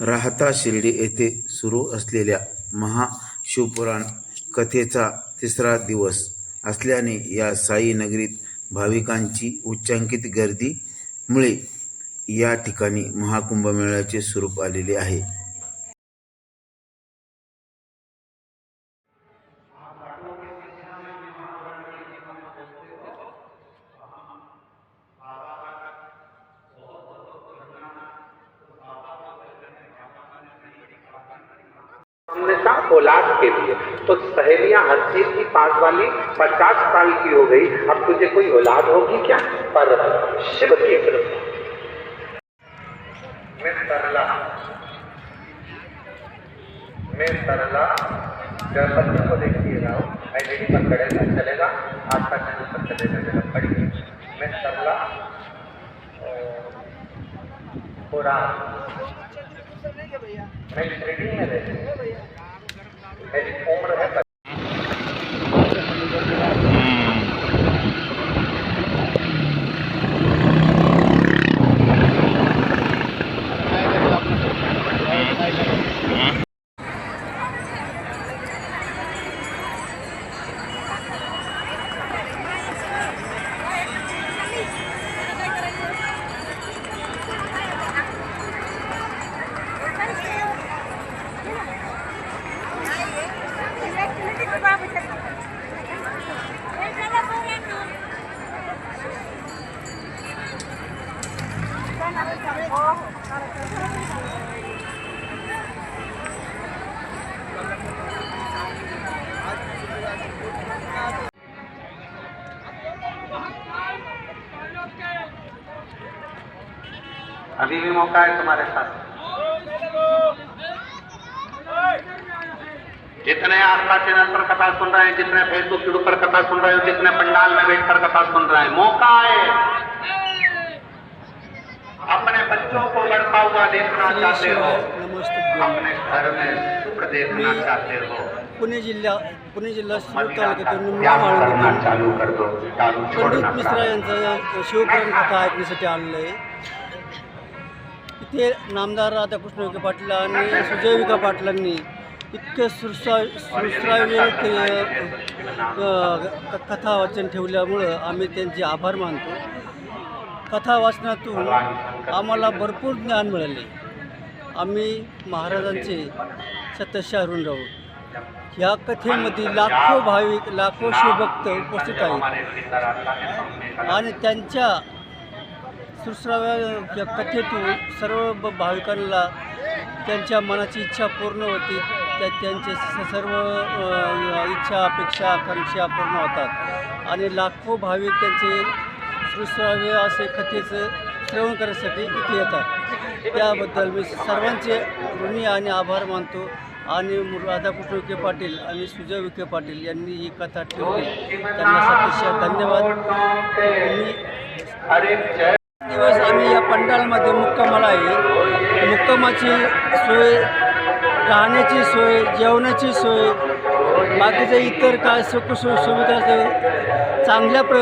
राहता शिर्डी येथे सुरू असलेल्या महाशिवपुराण कथेचा तिसरा दिवस असल्याने या साई नगरीत भाविकांची उच्चांकित गर्दीमुळे या ठिकाणी महाकुंभमेळ्याचे स्वरूप आलेले आहे. हमेशा औलाद के लिए। तो सहेलियाँ हर चीज़ की पास वाली पचास साल की हो गई। अब तुझे कोई औलाद होगी क्या? पर शिव की कृपा। मैं सरला। मैं सरला। गणपति को देखिए रहा हूँ आईडी पर चढ़ेगा चलेगा। आज तक चैनल पर चलेगा जगह पड़ी मैं सरला। पूरा मैं ट्रेडिंग में रहती é de forma अभी भी मौका है तुम्हारे साथ। जितने आस्था चैनल पर कथा सुन रहे हैं, जितने फेसबुक पर कथा सुन रहे हो, जितने पंडाल में बैठकर कथा सुन रहे हैं, मौका है। अपने बच्चों को लड़ता हुआ देखना चाहते हो। अपने घर में सुख देखना चाहते हो। पुणे जिल्हा पुणे जिल्हा शिरूर तालुक्यातून निंबा पंडित मिश्रा यांचं शिवपुराण कथा ऐकण्यासाठी आलेलं आहे. इथे नामदार राधाकृष्ण विखे पाटील आणि सुजय विखे पाटलांनी इतके सुश्रा सुश्राव्य कथा वाचन ठेवल्यामुळं आम्ही त्यांचे आभार मानतो. कथा वाचनातून आम्हाला भरपूर ज्ञान मिळाले. आम्ही महाराजांचे सतशारून राहू. ह्या कथेमध्ये लाखो भाविक लाखो शिवभक्त उपस्थित आहेत. आणि त्यांच्या सुश्राव्या या कथेतून सर्व ब- भाविकांना त्यांच्या मनाची इच्छा पूर्ण होती. त्या त्यांचे स- सर्व इच्छा अपेक्षा आकांक्षा पूर्ण होतात. आणि लाखो भाविक त्यांचे सुश्राव्य असे कथेचं श्रवण करण्यासाठी इथे येतात. त्याबद्दल मी सर्वांचे ऋणी आणि आभार मानतो. आणि राधाकृष्ण विखे पाटील आणि सुजय विखे पाटील यांनी ही कथा ठेवली. त्यांना सतिशय धन्यवाद. मी दिवस आम्ही या पंडालमध्ये मुक्कामाला आहे. मुक्कामाची सोय राहण्याची सोय जेवणाची सोय बाकीचं इतर काय सुख सु सुविधा चांगल्या प्र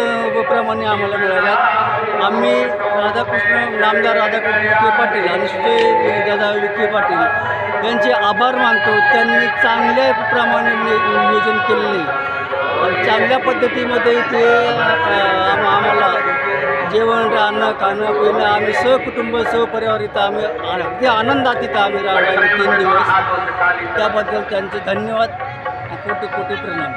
प्रमाणे आम्हाला मिळाल्यात. आम्ही राधाकृष्ण नामदार राधाकृष्ण विखे पाटील आणि सुजय दादा विखे पाटील यांचे आभार मानतो. त्यांनी चांगल्या प्रमाणे नियोजन केलेले. आणि चांगल्या पद्धतीमध्ये ते आम्हाला जेवण राहणं खाणं पिणं आम्ही सहकुटुंब सहपरिवार इथं आम्ही अगदी आनंदात इथं आम्ही राहिलो तीन दिवस. त्याबद्दल त्यांचे धन्यवाद. कोटी कोटी प्रणाम.